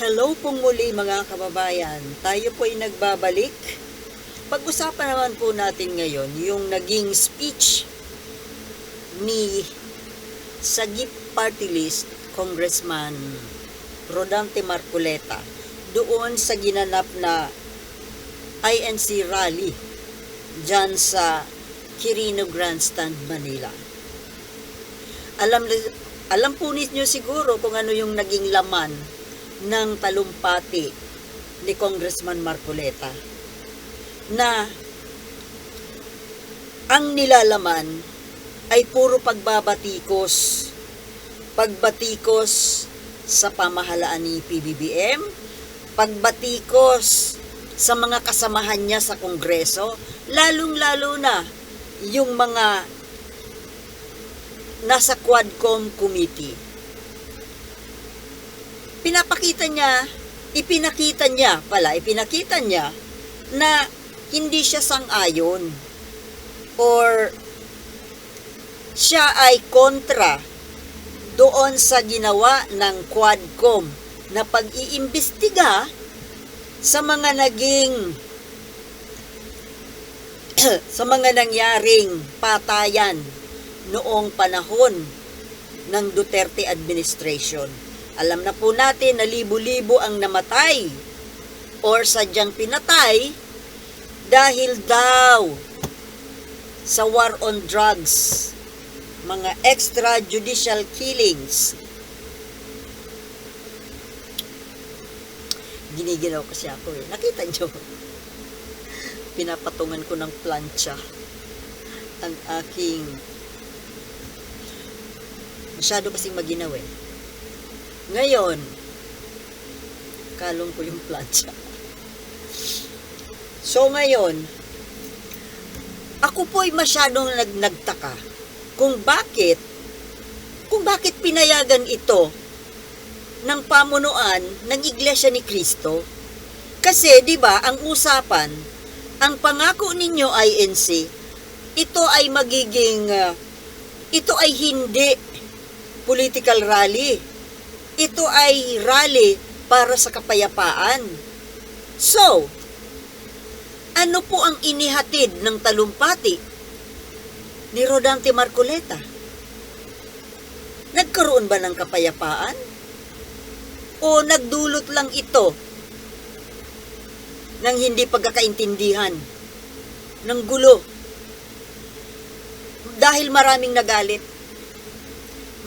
Hello pong muli mga kababayan. Tayo po ay nagbabalik. Pag-usapan naman po natin ngayon yung naging speech ni Sagip Party List Congressman Rodante Marcoleta doon sa ginanap na INC rally dyan sa Quirino Grandstand, Manila. Alam, alam po ninyo siguro kung ano yung naging laman ng talumpati ni Congressman Marcoleta na ang nilalaman ay puro pagbabatikos pagbatikos sa pamahalaan ni PBBM pagbatikos sa mga kasamahan niya sa Kongreso lalong-lalo na yung mga nasa Quadcom Committee pinapakita niya, ipinakita niya pala, ipinakita niya na hindi siya sang-ayon or siya ay kontra doon sa ginawa ng Quadcom na pag-iimbestiga sa mga naging sa mga nangyaring patayan noong panahon ng Duterte administration. Alam na po natin na libo-libo ang namatay or sadyang pinatay dahil daw sa war on drugs, mga extrajudicial killings. Giniginaw kasi ako eh. Nakita nyo? Pinapatungan ko ng plancha ang aking masyado kasing maginaw eh. Ngayon, kalong ko yung plancha. So ngayon, ako po ay masyadong nag nagtaka kung bakit kung bakit pinayagan ito ng pamunuan ng Iglesia ni Kristo. Kasi 'di ba, ang usapan, ang pangako ninyo INC, ito ay magiging uh, ito ay hindi political rally ito ay rally para sa kapayapaan. So, ano po ang inihatid ng talumpati ni Rodante Marcoleta? Nagkaroon ba ng kapayapaan? O nagdulot lang ito ng hindi pagkakaintindihan, ng gulo? Dahil maraming nagalit,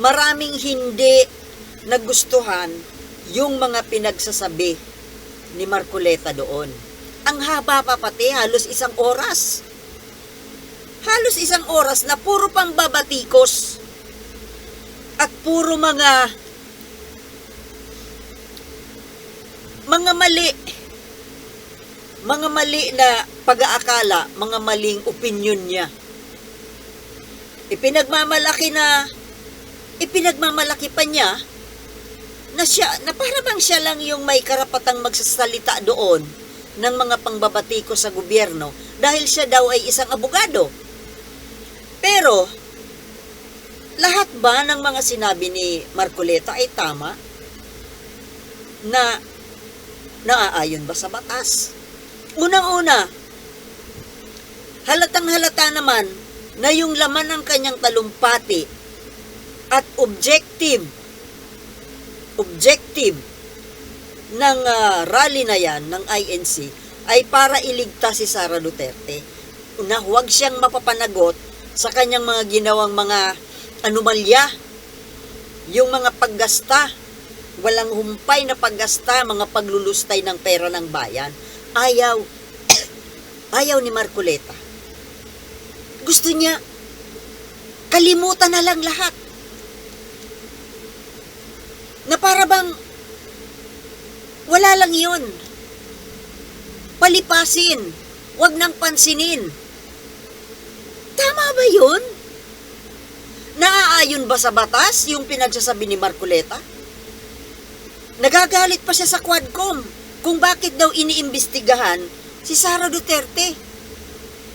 maraming hindi nagustuhan yung mga pinagsasabi ni Marcoleta doon. Ang haba pa pati, halos isang oras. Halos isang oras na puro pang babatikos. At puro mga mga mali mga mali na pag-aakala, mga maling opinion niya. Ipinagmamalaki na ipinagmamalaki pa niya na siya, na para bang siya lang yung may karapatang magsasalita doon ng mga pangbabatiko sa gobyerno dahil siya daw ay isang abogado. Pero, lahat ba ng mga sinabi ni Marcoleta ay tama? Na naaayon ba sa batas? Unang-una, halatang halata naman na yung laman ng kanyang talumpati at objective objective ng uh, rally na yan ng INC ay para iligtas si Sara Duterte na huwag siyang mapapanagot sa kanyang mga ginawang mga anomalya. Yung mga paggasta walang humpay na paggasta mga paglulustay ng pera ng bayan. Ayaw. Ayaw ni Marcoleta. Gusto niya kalimutan na lang lahat na para bang wala lang yun. Palipasin. Huwag nang pansinin. Tama ba yun? Naaayon ba sa batas yung pinagsasabi ni Marcoleta? Nagagalit pa siya sa Quadcom kung bakit daw iniimbestigahan si Sara Duterte.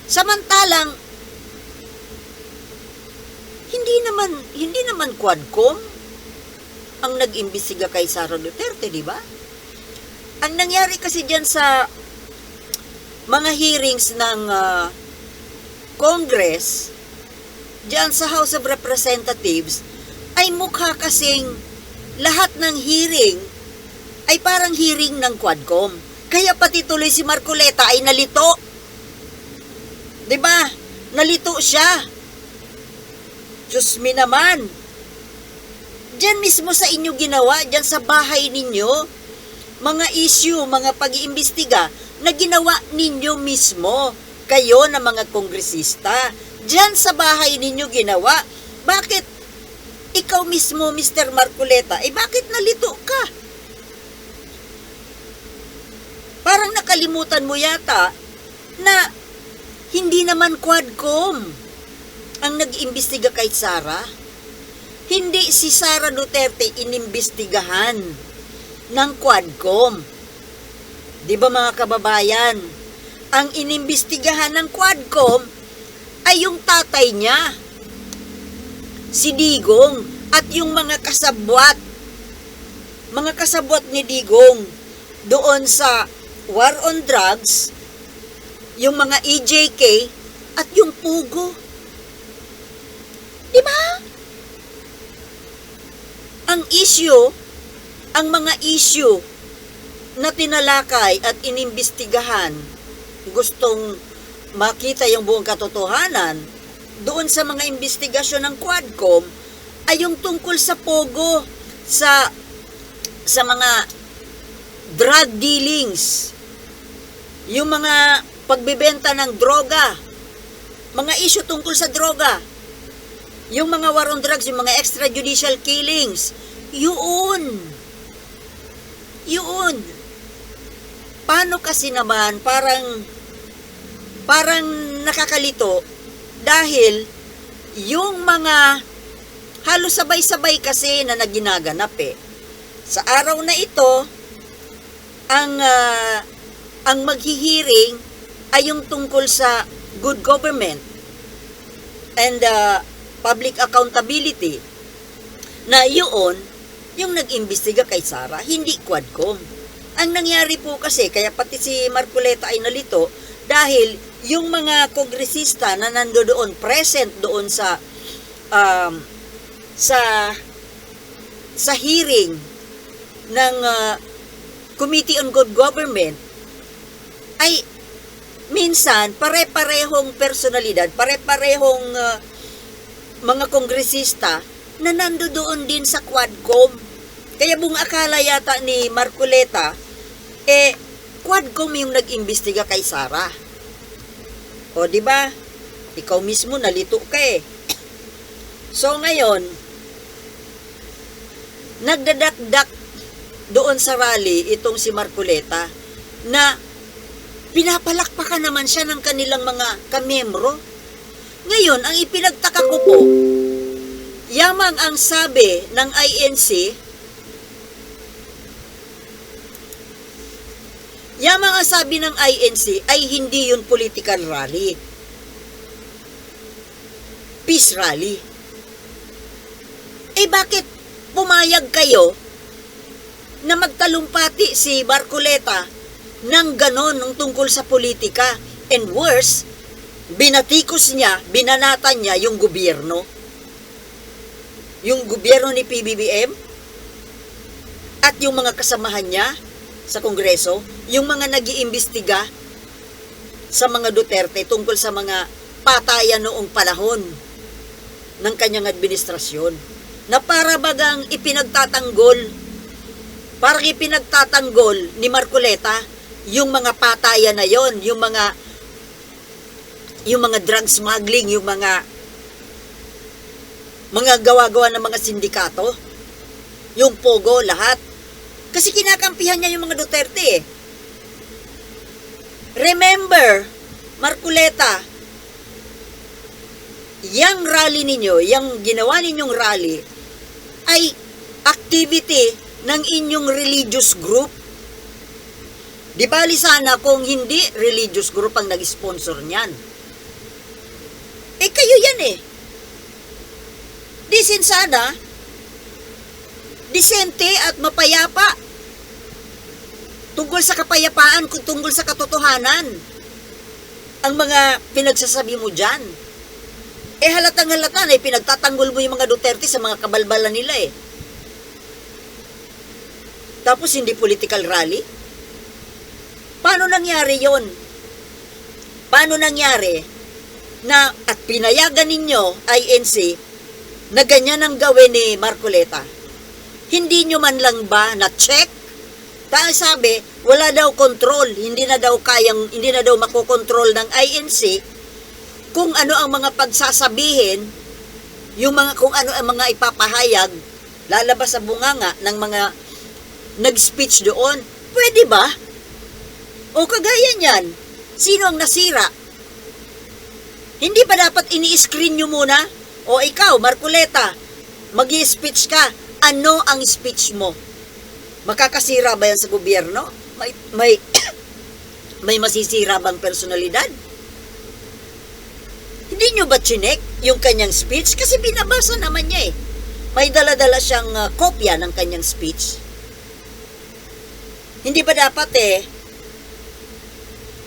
Samantalang hindi naman hindi naman Quadcom ang nag-imbestiga kay Sara Duterte, di ba? Ang nangyari kasi dyan sa mga hearings ng ah, Congress, dyan sa House of Representatives, ay mukha kasing lahat ng hearing ay parang hearing ng Quadcom. Kaya pati tuloy si Marcoleta ay nalito. 'Di ba? Nalito siya. Diyos mi naman. Diyan mismo sa inyo ginawa, diyan sa bahay ninyo, mga issue, mga pag-iimbestiga na ginawa ninyo mismo, kayo na mga kongresista. Diyan sa bahay ninyo ginawa. Bakit ikaw mismo, Mr. Marcoleta, eh bakit nalito ka? Parang nakalimutan mo yata na hindi naman Quadcom ang nag-imbestiga kay Sara. Hindi si Sara Duterte inimbestigahan ng Quadcom. Di ba mga kababayan? Ang inimbestigahan ng Quadcom ay yung tatay niya, si Digong, at yung mga kasabwat, mga kasabwat ni Digong doon sa war on drugs, yung mga EJK, at yung Pugo. Di ba? Ang issue, ang mga issue na tinalakay at inimbestigahan, gustong makita yung buong katotohanan, doon sa mga investigasyon ng Quadcom, ay yung tungkol sa Pogo, sa sa mga drug dealings, yung mga pagbebenta ng droga, mga issue tungkol sa droga, yung mga war on drugs, yung mga extrajudicial killings, yun. Yun. Paano kasi naman parang parang nakakalito dahil yung mga halos sabay-sabay kasi na naginaganap eh. Sa araw na ito, ang ah, ang maghihiring ay yung tungkol sa good government and uh, public accountability na yun yung nag-imbestiga kay Sara, hindi Quadcom. Ang nangyari po kasi, kaya pati si Marcoleta ay nalito, dahil yung mga kongresista na nando doon, present doon sa um, sa sa hearing ng uh, Committee on Good Government ay minsan pare-parehong personalidad, pare-parehong uh, mga kongresista na nando doon din sa Quadcom. Kaya buong akala yata ni Marcoleta, eh, Quadcom yung nag-imbestiga kay Sara. O, di ba? Ikaw mismo nalito ka eh. So, ngayon, nagdadakdak doon sa rally itong si Marcoleta na pinapalakpakan naman siya ng kanilang mga kamembro. Ngayon, ang ipinagtaka ko po, yamang ang sabi ng INC, yamang ang sabi ng INC ay hindi yun political rally. Peace rally. Eh bakit pumayag kayo na magtalumpati si Barcoleta ng ganon ng tungkol sa politika? And worse, binatikos niya, binanatan niya yung gobyerno. Yung gobyerno ni PBBM at yung mga kasamahan niya sa Kongreso, yung mga nag-iimbestiga sa mga Duterte tungkol sa mga patayan noong panahon ng kanyang administrasyon? Na para bagang ipinagtatanggol parang ipinagtatanggol ni Marcoleta yung mga patayan na yon, yung mga yung mga drug smuggling, yung mga mga gawa-gawa ng mga sindikato, yung pogo, lahat. Kasi kinakampihan niya yung mga Duterte eh. Remember, Marculeta, yang rally ninyo, yang ginawa ninyong rally, ay activity ng inyong religious group. Di bali sana kung hindi religious group ang nag-sponsor niyan. Eh kayo yan eh. Di sana, disente at mapayapa. tungkol sa kapayapaan, tungkol sa katotohanan. Ang mga pinagsasabi mo dyan. Eh halatang halata na eh, pinagtatanggol mo yung mga Duterte sa mga kabalbalan nila eh. Tapos hindi political rally? Paano nangyari yon? Paano nangyari na at pinayagan ninyo INC na ganyan ang gawin ni Marcoleta? Hindi nyo man lang ba na-check? Dahil sabi, wala daw control, hindi na daw kayang, hindi na daw makokontrol ng INC kung ano ang mga pagsasabihin, yung mga kung ano ang mga ipapahayag, lalabas sa bunganga ng mga nag-speech doon. Pwede ba? O kagaya niyan, sino ang nasira? Hindi ba dapat ini-screen nyo muna? O ikaw, Marcoleta, mag speech ka. Ano ang speech mo? Makakasira ba yan sa gobyerno? May, may, may masisira bang personalidad? Hindi nyo ba chinek yung kanyang speech? Kasi binabasa naman niya eh. May dala-dala siyang uh, kopya ng kanyang speech. Hindi ba dapat eh,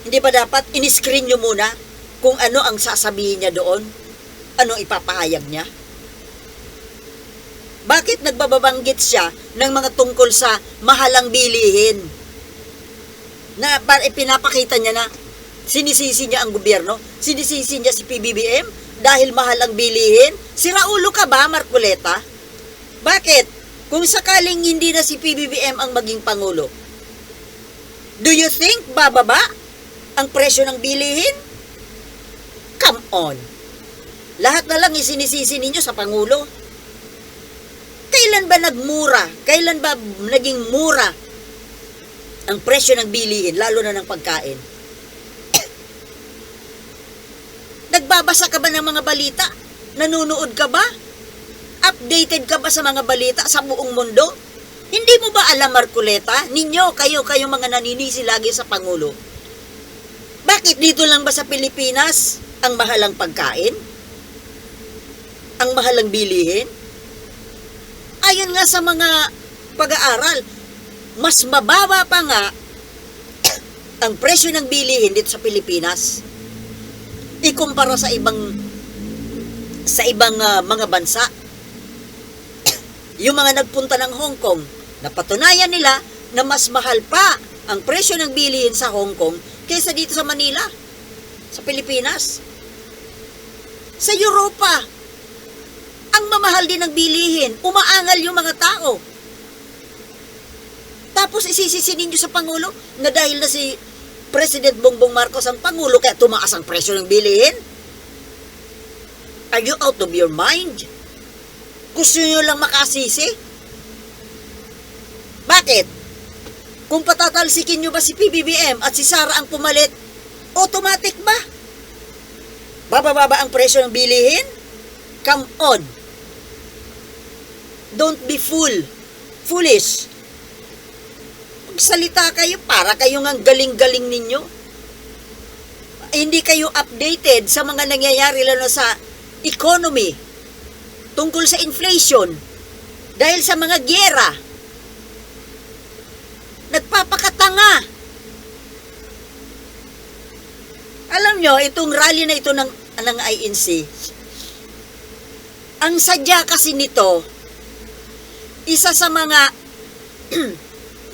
hindi ba dapat in-screen nyo muna kung ano ang sasabihin niya doon? Ano ipapahayag niya? Bakit nagbababanggit siya ng mga tungkol sa mahalang bilihin? Na para ipinapakita niya na sinisisi niya ang gobyerno, sinisisi niya si PBBM dahil mahal ang bilihin. Sira ulo ka ba, Marcoleta? Bakit? Kung sakaling hindi na si PBBM ang maging pangulo, do you think bababa ang presyo ng bilihin? Come on. Lahat na lang isinisisi ninyo sa pangulo. Kailan ba nagmura? Kailan ba naging mura ang presyo ng bilihin, lalo na ng pagkain? Nagbabasa ka ba ng mga balita? Nanunood ka ba? Updated ka ba sa mga balita sa buong mundo? Hindi mo ba alam, Marcoleta? Ninyo, kayo, kayo mga naninisi lagi sa Pangulo. Bakit dito lang ba sa Pilipinas ang mahalang pagkain? Ang mahalang bilihin? Ayon nga sa mga pag-aaral, mas mababa pa nga ang presyo ng bilihin dito sa Pilipinas ikumpara sa ibang sa ibang ah, mga bansa. yung mga nagpunta ng Hong Kong, napatunayan nila na mas mahal pa ang presyo ng bilihin sa Hong Kong kaysa dito sa Manila, sa Pilipinas. Sa Europa, ang mamahal din ng bilihin, umaangal yung mga tao. Tapos isisisi ninyo sa Pangulo na dahil na si President Bongbong Marcos ang Pangulo kaya tumaas ang presyo ng bilihin? Are you out of your mind? Gusto nyo lang makasisi? Bakit? Kung patatalsikin nyo ba si PBBM at si Sara ang pumalit, automatic ba? Bababa ba ang presyo ng bilihin? Come on. Don't be fool. Foolish magsalita kayo para kayo nga galing-galing ninyo. Hindi kayo updated sa mga nangyayari lalo sa economy tungkol sa inflation dahil sa mga gyera. Nagpapakatanga. Alam nyo, itong rally na ito ng, ng INC, ang sadya kasi nito, isa sa mga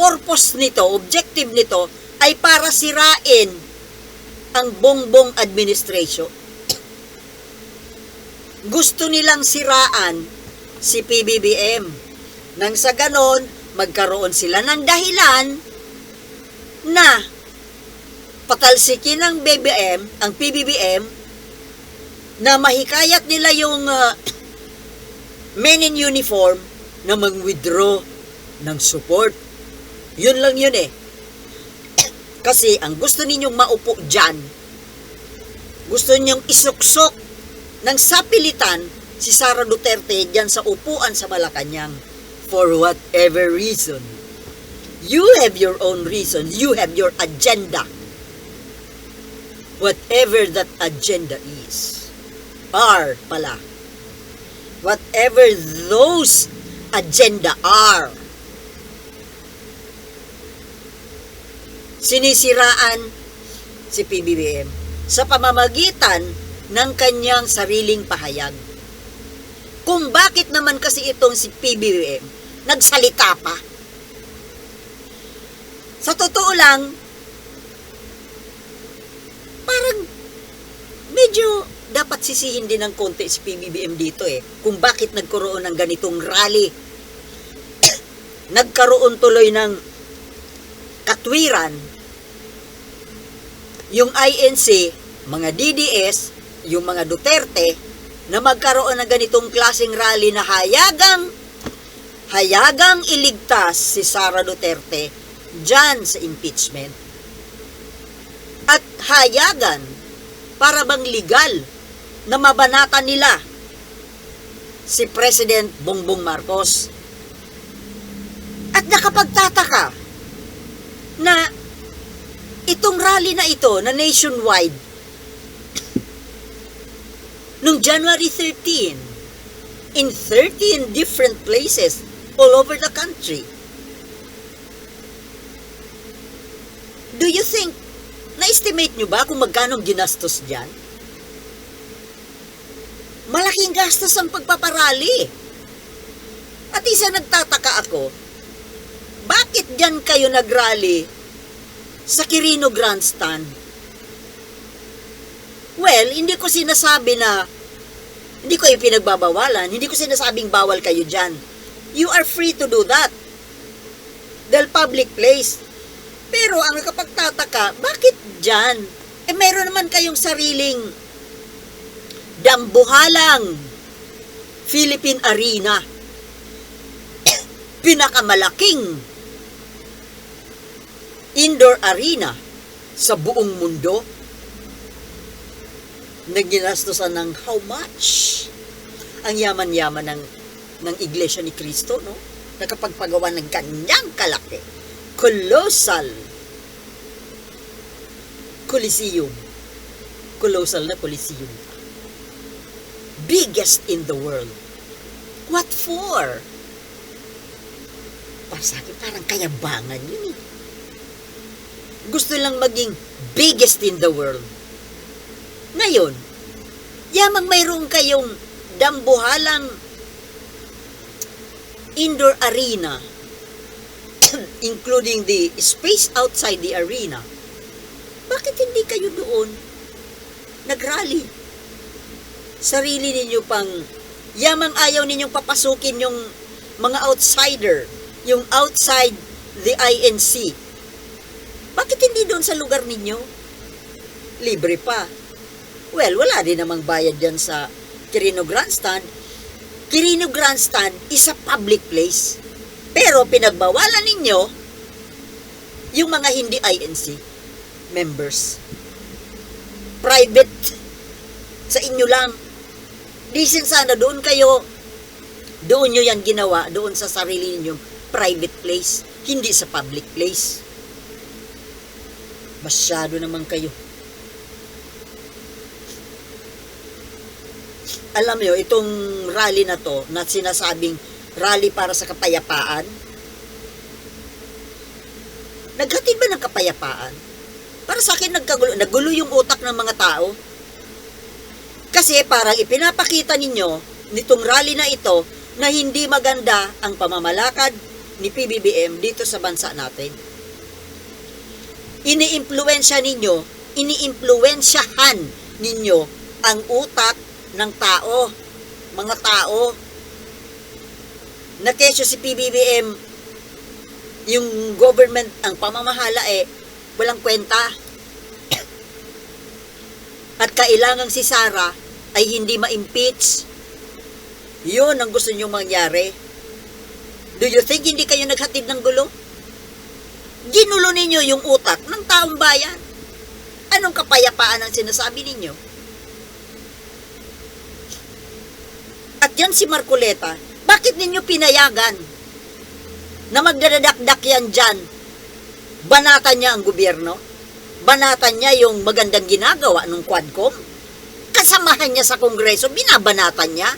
purpose nito, objective nito, ay para sirain ang bongbong administration. Gusto nilang siraan si PBBM. Nang sa ganon, magkaroon sila ng dahilan na patalsikin ng BBM, ang PBBM, na mahikayat nila yung uh, men in uniform na mag-withdraw ng support yun lang yun eh. Kasi ang gusto ninyong maupo dyan, gusto ninyong isuksok ng sapilitan si Sara Duterte dyan sa upuan sa Malacanang for whatever reason. You have your own reason. You have your agenda. Whatever that agenda is. Are pala. Whatever those agenda are. sinisiraan si PBBM sa pamamagitan ng kanyang sariling pahayag. Kung bakit naman kasi itong si PBBM nagsalita pa. Sa totoo lang, parang medyo dapat sisihin din ng konti si PBBM dito eh. Kung bakit nagkaroon ng ganitong rally. nagkaroon tuloy ng katwiran yung INC, mga DDS, yung mga Duterte, na magkaroon ng ganitong klaseng rally na hayagang hayagang iligtas si Sara Duterte dyan sa impeachment. At hayagan para bang legal na mabanata nila si President Bongbong Marcos. At nakapagtataka na itong rally na ito na nationwide noong January 13 in 13 different places all over the country. Do you think, na-estimate nyo ba kung magkano ginastos dyan? Malaking gastos ang pagpaparali. At isa nagtataka ako, bakit dyan kayo nagrally sa Quirino Grandstand? Well, hindi ko sinasabi na hindi ko yung pinagbabawalan, hindi ko sinasabing bawal kayo dyan. You are free to do that. Dahil public place. Pero ang nakapagtataka, bakit dyan? Eh meron naman kayong sariling dambuhalang Philippine Arena. Pinakamalaking indoor arena sa buong mundo na ginastosan ng how much ang yaman-yaman ng ng Iglesia ni Cristo, no? Nakapagpagawa ng ganyang kalaki. Colossal. Coliseum. Colossal na Coliseum. Biggest in the world. What for? Para sa akin, parang kayabangan yun eh. Gusto lang maging biggest in the world. Ngayon, yamang mayroon kayong dambuhalang indoor arena, including the space outside the arena, bakit hindi kayo doon nagrally? Sarili ninyo pang, yamang ayaw ninyong papasukin yung mga outsider, yung outside the INC. Bakit hindi doon sa lugar ninyo? Libre pa. Well, wala din namang bayad dyan sa Quirino Grandstand. Quirino Grandstand is a public place. Pero pinagbawalan ninyo yung mga hindi INC members. Private sa inyo lang. Listen sana doon kayo doon nyo yan ginawa doon sa sarili ninyong private place, hindi sa public place. Masyado naman kayo. Alam nyo, itong rally na to, na sinasabing rally para sa kapayapaan, naghatid ba ng kapayapaan? Para sa akin, nagkagulo, nagulo yung utak ng mga tao. Kasi parang ipinapakita ninyo, nitong rally na ito, na hindi maganda ang pamamalakad ni PBBM dito sa bansa natin. Iniimpluwensya ninyo, iniimpluwensyahan ninyo ang utak ng tao, mga tao, na kesyo si PBBM, yung government, ang pamamahala eh, walang kwenta. At kailangang si Sara ay hindi ma-impeach. Yun ang gusto nyo mangyari. Do you think hindi kayo naghatid ng gulo? Ginulo ninyo yung utak ng taong bayan. Anong kapayapaan ang sinasabi ninyo? At yan si Marcoleta, bakit ninyo pinayagan na magdadakdak yan dyan? Banatan niya ang gobyerno? Banatan niya yung magandang ginagawa ng Quadcom? Kasamahan niya sa Kongreso, binabanatan niya?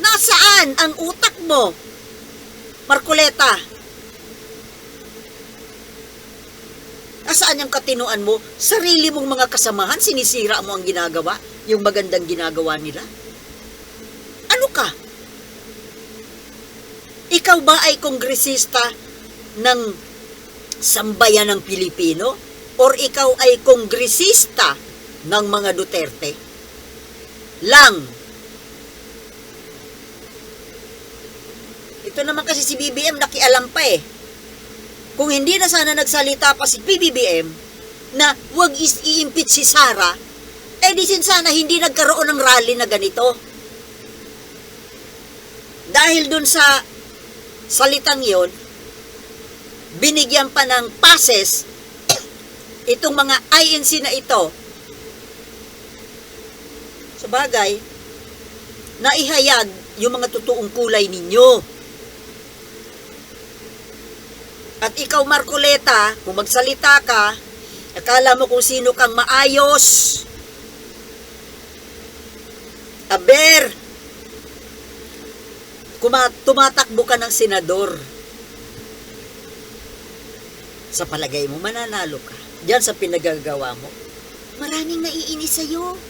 Nasaan ang utak mo? Marcoleta. Asaan yung katinuan mo? Sarili mong mga kasamahan, sinisira mo ang ginagawa, yung magandang ginagawa nila. Ano ka? Ikaw ba ay kongresista ng sambayan ng Pilipino? Or ikaw ay kongresista ng mga Duterte? Lang. Ito naman kasi si BBM nakialam pa eh. Kung hindi na sana nagsalita pa si BBM na wag is si Sara, eh di sana hindi nagkaroon ng rally na ganito. Dahil dun sa salitang yon, binigyan pa ng passes itong mga INC na ito. Sa bagay, naihayag yung mga totoong kulay ninyo. At ikaw, Marcoleta, kung magsalita ka, akala mo kung sino kang maayos. Aber, kuma, tumatakbo ka ng senador. Sa palagay mo, mananalo ka. Diyan sa pinagagawa mo. Maraming naiinis sa'yo.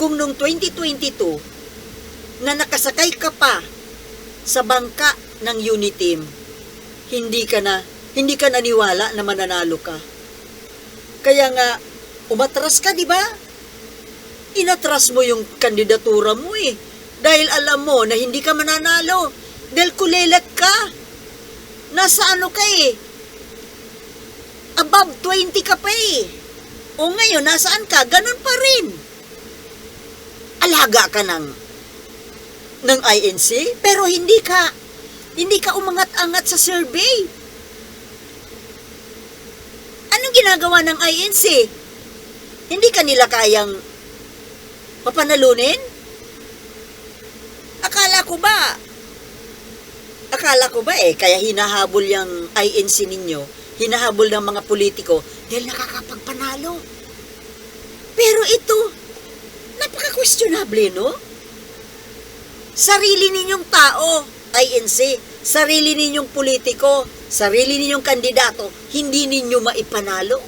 Kung nung 2022, na nakasakay ka pa sa bangka ng Uniteam, hindi ka na hindi ka naniwala na mananalo ka. Kaya nga umatras ka, di ba? Inatras mo yung kandidatura mo eh. Dahil alam mo na hindi ka mananalo. Dahil kulelat ka. Nasa ano ka eh. Above 20 ka pa eh. O ngayon, nasaan ka? Ganun pa rin. Alaga ka ng ng INC, pero hindi ka hindi ka umangat-angat sa survey. Anong ginagawa ng INC? Hindi ka nila kayang papanalunin? Akala ko ba? Akala ko ba eh, kaya hinahabol yung INC ninyo, hinahabol ng mga politiko dahil nakakapagpanalo. Pero ito, napaka-questionable, no? Sarili ninyong tao, INC, sarili ninyong politiko, sarili ninyong kandidato, hindi ninyo maipanalo?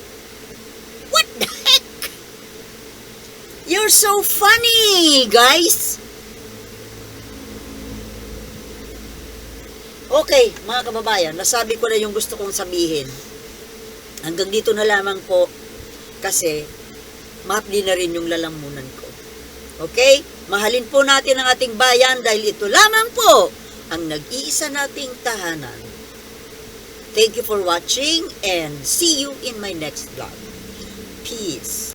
What the heck? You're so funny, guys! Okay, mga kababayan, nasabi ko na yung gusto kong sabihin. Hanggang dito na lamang po kasi mapli na rin yung lalamunan. Okay? Mahalin po natin ang ating bayan dahil ito lamang po ang nag-iisa nating tahanan. Thank you for watching and see you in my next vlog. Peace.